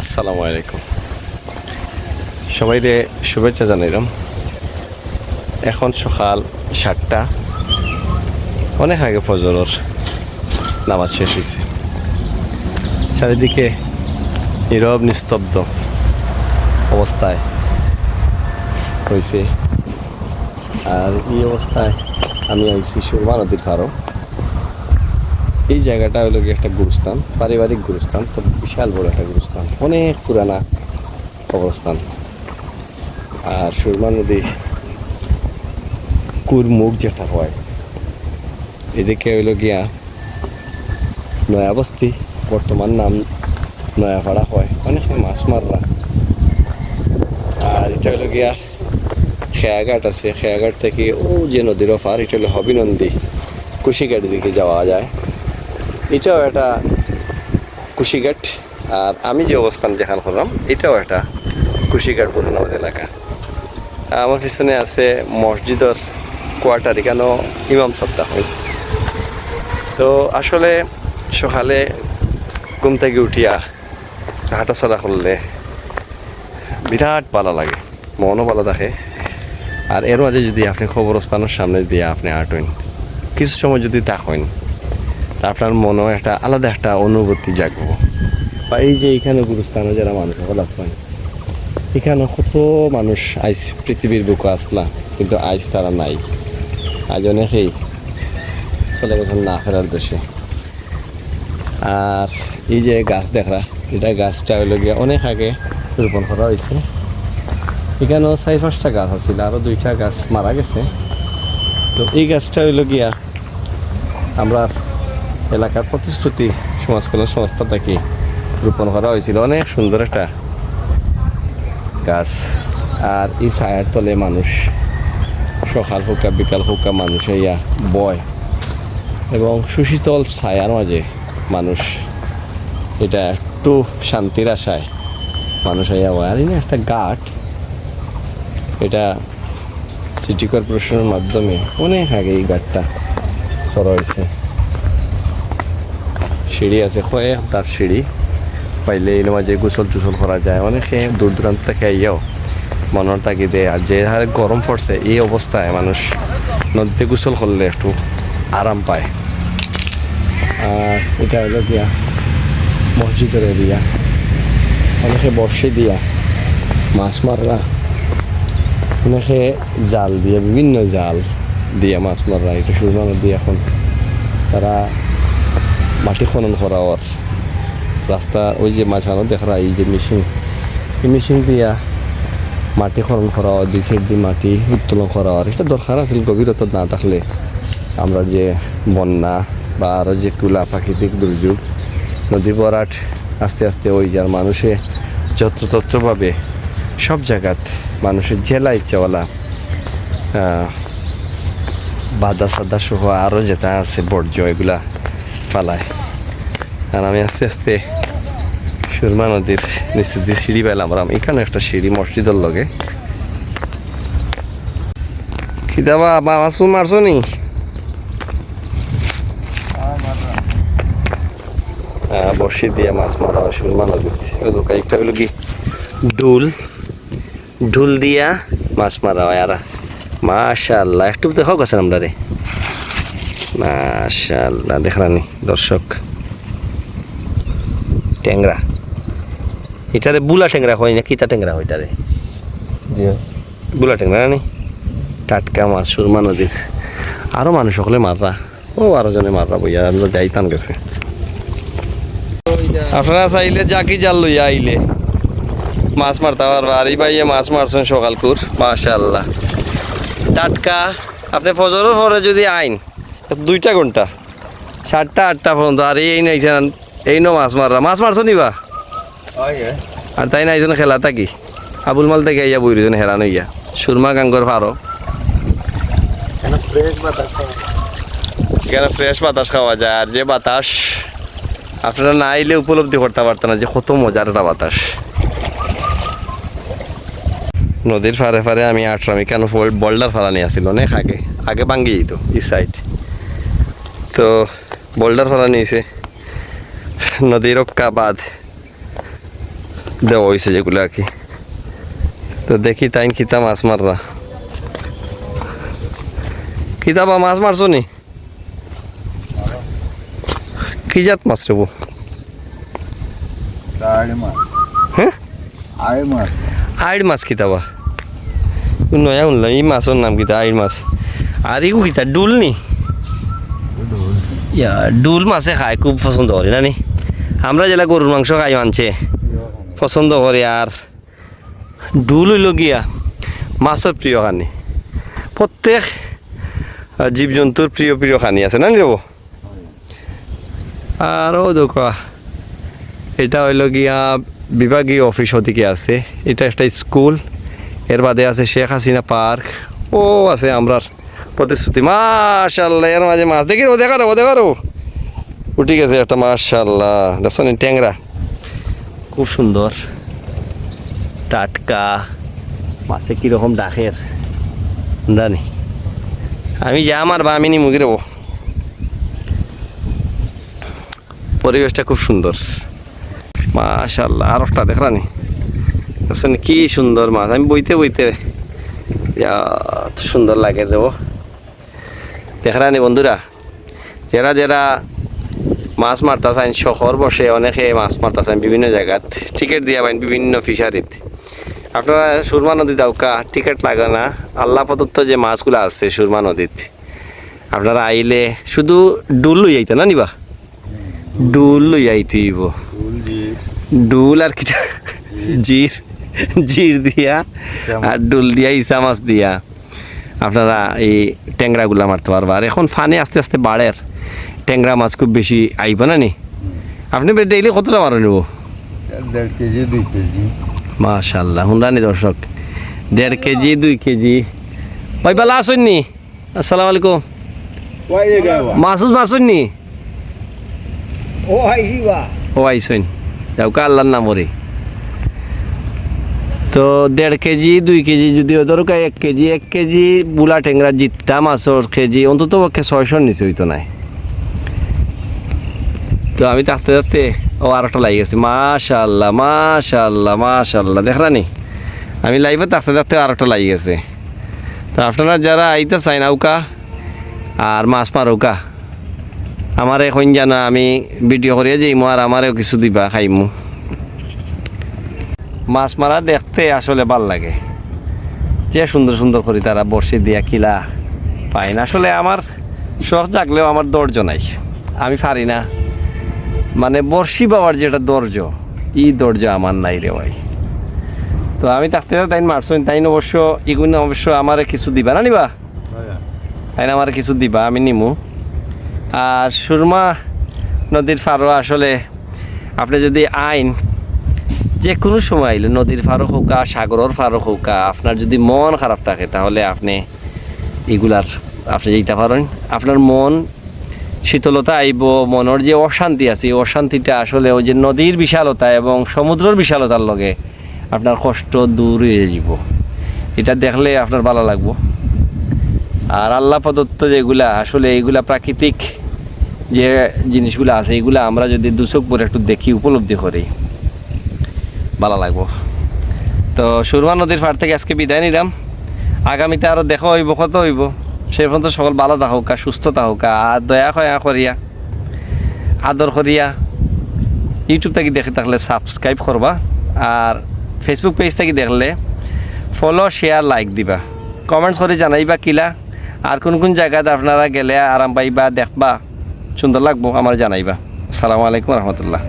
আসসালামু আলাইকুম। সবাইরে শুভেচ্ছা জানাইলাম। এখন সকাল সাতটা। অনেক আগে ফজরের নামাজ শেষ হয়েছে চারিদিকে নীরব, নিস্তব্ধ অবস্থায় হয়েছে আর এই অবস্থায় আমি আইছি সুরমা নদীর পারও এই জায়গাটা হলো একটা গুরুস্থান, পারিবারিক গুরুস্থান, তো বিশাল বড় একটা গুরুস্থান, অনেক পুরানা কবরস্থান আর সুরমা নদী কুরমুখ যেটা হয়, এদিকে হইল গিয়া নয়াবস্তি, বর্তমান নাম নয়াপাড়া হয়, অনেক মাছ মাররা। আর এটা হইল গিয়া খেয়াঘাট আছে, খেয়াঘাট থেকে ও যে নদীর পার এটা হলো হবিনন্দী, কুশিঘাটের দিকে যাওয়া যায়। এটাও একটা কুশিঘাট। আর আমি যে অবস্থান যেখানে করলাম এটাও একটা কুশিঘাট পুরোনাবাদ এলাকা। আমার পিছনে আছে মসজিদের কোয়ার্টার, এখানেও ইমাম সপ্তাহ হয়। তো আসলে সকালে ঘুম থেকে উঠিয়া হাঁটাচলা করলে বিরাট ভালো লাগে, মনও ভালো থাকে। আর এর মাঝে যদি আপনি খবরস্থানের সামনে দিয়ে আপনি আঁটেন কিছু সময় যদি থাকেন আপনার মনেও একটা আলাদা একটা অনুভূতি জাগবো। বা এই যে এখানে গুরুস্থানে যারা মানুষ সকল আছেন এখানে কত মানুষ আইস, পৃথিবীর বুকে আসলা কিন্তু আইস তারা নাই। আজ অনেকেই চলে গেছেন না ফেরার দেশে। আর এই যে গাছ দেখরা, এটা গাছটা হইল গিয়ে অনেক আগে রোপণ করা হয়েছে। এখানেও চার পাঁচটা গাছ আছিল আরও দুইটা গাছ মারা গেছে। তো এই গাছটা হইল গিয়া আমরা এলাকার প্রতিশ্রুতি সমাজ কল্যাণ সংস্থা থেকে রোপণ করা হয়েছিল। অনেক সুন্দর একটা গাছ। আর এই ছায়ার তলে মানুষ, সকাল হোকা বিকাল হোকা মানুষ ইয়া বয়। এবং সুশীতল ছায়ার মাঝে মানুষ, এটা একটু শান্তির আশায় মানুষ ইয়া বয়। আর একটা গাঠ, এটা সিটি কর্পোরেশনের মাধ্যমে অনেক আগে এই গাঠটা করা হয়েছে। সিঁড়ি আছে কয়ে তার সিঁড়ি। পাইলে এর মাঝে গোসল টুসল করা যায়। অনেকে দূর দূরান্ত থেকে আইয়াও মনের তাগিদে আর যে হারে গরম পড়ছে, এই অবস্থায় মানুষ নদীতে গোসল করলে একটু আরাম পায়। আর এটা হলো গিয়া মসজিদের এরিয়া। অনেকে বর্ষে দিয়া মাছ মাররা। অনেকে জাল দিয়ে, বিভিন্ন জাল দিয়ে মাছ মাররা। এটা সুরমা নদী এখন তারা মাটি খনন করা ওর রাস্তা ওই যে মাঝখানো দেখা এই যে মেশিন এই মেশিন দিয়া মাটি খনন করা হয় দুই সাইড দিয়ে মাটি উত্তোলন করা হয় এটা দরকার আছিল গভীরতা না থাকলে। আমরা যে বন্যা বা আরও যে তুলা প্রাকৃতিক দুর্যোগ, নদী বরাট আস্তে আস্তে ওই যার মানুষে যত্রতত্রভাবে সব জায়গাত মানুষের জেলা ইচ্ছাওয়ালা বাদা সাদা সহ আরও যেটা আছে, বর্জ্য, এগুলা ফালায়। আর আমি আস্তে আস্তে সুরমা নদীর নিচে দিয়ে সিঁড়ি পেলাম আর এখানে একটা সিঁড়ি মসজিদের লগে। খিদাবা বা মাছু মারছো নি? হ্যাঁ বর্ষি দিয়ে মাছ মারা হয় সুরমা ওই একটা হলো কি? ডুল ঢুল দিয়া মাছ মারা হয়। আর মাশাল্লাহ একটু দেখো গেছে আমরা রে মাশাল্লাহ দেখলানি দর্শক। ট্যাংরা। এটারে বুলা ট্যাংরা হয় না কিতা ট্যাংরা হয় এটারে? বুলা ট্যাংরা নি টাটকা মাছ সুরমা নদীর। আরও মানুষ সকলে মাররা। ও আরও জনে মাররা বইয়া আমরা যাইতাম গেছে। আপনারা চাইলে জাকি জাল লইয়া আইলে। মাছ মারতে পারবা। আর ভাইয়ে মাছ মারছেন সকালকুর মাশাল্লাহ টাটকা আপনি ফজরের পরে যদি আইন দুইটা ঘণ্টা। সাতটা আটটা পর্যন্ত। আর এই নাইছেন এই নো মাছ মাররা। মাছ মারছো নিবা? আর তাই নাইজন খেলা থাকি। আবুল মাল থেকে ইয়া বইরজন হেরান হইয়া। সুরমা গাঙ্গর ফারো এখানে ফ্রেশ বাতাস খাওয়া যায়। আর যে বাতাস আপনারা না আইলে উপলব্ধি করতে পারতেন না যে কত মজার একটা বাতাস। নদীর ফারে ফারে আমি আটলাম কেন বল্ডার ফালানি আসছিল অনেক আগে। আগে ভাঙ্গি যেত এই সাইড তো বোল্ডার ফালানি হয়েছে নদীর রক্ষা বাঁধ দেওয়া হয়েছে যেগুলো আর কি। তো দেখি তাই কিতা মাছ মাররা। কিতাবা মাছ মারছো নি? কি জাত মাছ রেবো আড়ে মাছ। হ্যাঁ? আইড মাছ। কিতাবা নয়া শুনলাম এই মাছের নাম কিতা? আইড মাছ। আর ইগু কিতা? ডুল নি? ইয়া ডুল মাছে খায় খুব পছন্দ করি না নি আমরা যেটা গরুর মাংস খাই মানছে, পছন্দ করে, আর ডুল হইল গিয়া মাছের প্রিয় খানি। প্রত্যেক জীবজন্তুর প্রিয় প্রিয় খানি আছে, না রব আরও দেখো এটা হইল গিয়া বিভাগীয় অফিস ওদিকে আছে, এটা একটা স্কুল, এর বাদে আছে শেখ হাসিনা পার্ক। ও, আছে আমরার। প্রতিশ্রুতি। মাশাল্লাহ, এর মাঝে মাছ। দেখি, ও দেখারো ও দেখারো উঠে গেছে একটা মাশাল্লাহ। দেখছ নি, ট্যাংরা? খুব সুন্দর। টাটকা। মাছে কীরকম ডাকের? জানি। আমি যা আমার বা আমি নি মুগি দেবো পরিবেশটা খুব সুন্দর। মাশাল্লাহ, আর একটা দেখলানি দেখছেন কি সুন্দর মাছ। আমি বইতে বইতে। সুন্দর লাগে দেব দেখলানি বন্ধুরা যারা যারা মাছ মারতাছেন শহর বসে অনেকে মাছ মারতাছেন বিভিন্ন জায়গাত। টিকিট দিয়া পাইন বিভিন্ন ফিশারিত আপনারা সুরমা নদীতে আউকা টিকিট লাগে না। আল্লাহ প্রদত্ত যে মাছগুলো আছে সুরমা নদীত আপনারা আইলে শুধু ডুল লই আইতে না নিবা? ডুল লই আইতেইব ডুল আর কিটা? জির জির দিয়া আর ডুল দিয়া ইসা মাছ দিয়া। আপনারা এই ট্যাংরাগুলা মারতে পারবা। আর এখন ফানে আস্তে আস্তে বাড়ের। ট্যাংরা মাছ খুব বেশি আইব না নি? আপনি ডেইলি কতটা মারো নেব? দেড় কেজি দুই কেজি। মাশাল্লাহ হুন্ডানি দর্শক? দেড় কেজি দুই কেজি। ভাই পালা আসুন নি? আসসালামু আলাইকুম। মাসুস মাসুন নি? ও আইসইন যাও কা আল্লাহর নাম ওরে তো দেড় কেজি, দুই কেজি যদি ধরো কা এক কেজি এক কেজি বুলা টেংরা জিত্তা মাছর কেজি, অন্তত পক্ষে ছয়শোর নিচে হইতো নাই। তো আমি থাকতে থাকতে ও আর একটা লাগে গেছে মাশাল্লাহ মাশাল্লাহ মাশাল্লাহ দেখলানি আমি লাইভে থাকতে থাকতে আর একটা লাগে গেছে তো আপনারা যারা আইতে চাই নৌকা আর মাছ মারৌকা আমার এখন জানা আমি ভিডিও করিয়া যাইমু, আর আমারও কিছু দিবা, খাইমু। মাছ মারা দেখতে আসলে ভালো লাগে। যে সুন্দর সুন্দর করি তারা বসে দিয়া কিলা পায় না। আসলে আমার শখ জাগলেও আমার দর্জ নাই। আমি পারি না। মানে বর্ষি বাবার যেটা দর্জ ই দর্জ আমার নাই রে ভাই। তো আমি থাকতে তাই মারছই তাই অবশ্য ইগুন অবশ্য আমার কিছু দিবা না নিবা? তাই না আমার কিছু দিবা আমি নিমু। আর সুরমা নদীর ফারো আসলে আপনি যদি আইন যে কোনো সময়, নদীর ফারো হোকা সাগরের ফারো হোকা আপনার যদি মন খারাপ থাকে, তাহলে আপনি এগুলার, আপনি যেতে পারেন, আপনার মন শীতলতা আইব, মনের যে অশান্তি আছে অশান্তিটা আসলে ওই যে নদীর বিশালতা এবং সমুদ্রের বিশালতার লগে আপনার কষ্ট দূর হয়ে যাব এটা দেখলে আপনার ভালো লাগবো। আর আল্লাহ প্রদত্ত যেগুলা, আসলে এইগুলা প্রাকৃতিক যে জিনিসগুলো আছে এইগুলা আমরা যদি দুচোখ পরে একটু দেখি, উপলব্ধি করি। ভালো লাগবো। তো সুরমা নদীর পাড় থেকে আজকে বিদায় নিলাম। আগামীতে আরও দেখা হইব, কত হইব, সেই পর্যন্ত সকল ভালো থাকুক সুস্থ থাকুক আর দয়া কয়া করিয়া, আদর করিয়া। ইউটিউব থেকে দেখে থাকলে সাবস্ক্রাইব করবা আর ফেসবুক পেজ থেকে দেখলে ফলো শেয়ার লাইক দিবা। কমেন্টস করে জানাইবা কিলা, আর কোন কোন জায়গাতে আপনারা গেলে আরাম পাইবা, দেখবা, সুন্দর লাগবো, আমার জানাইবা। আসসালামু আলাইকুম রহমতুল্লাহ।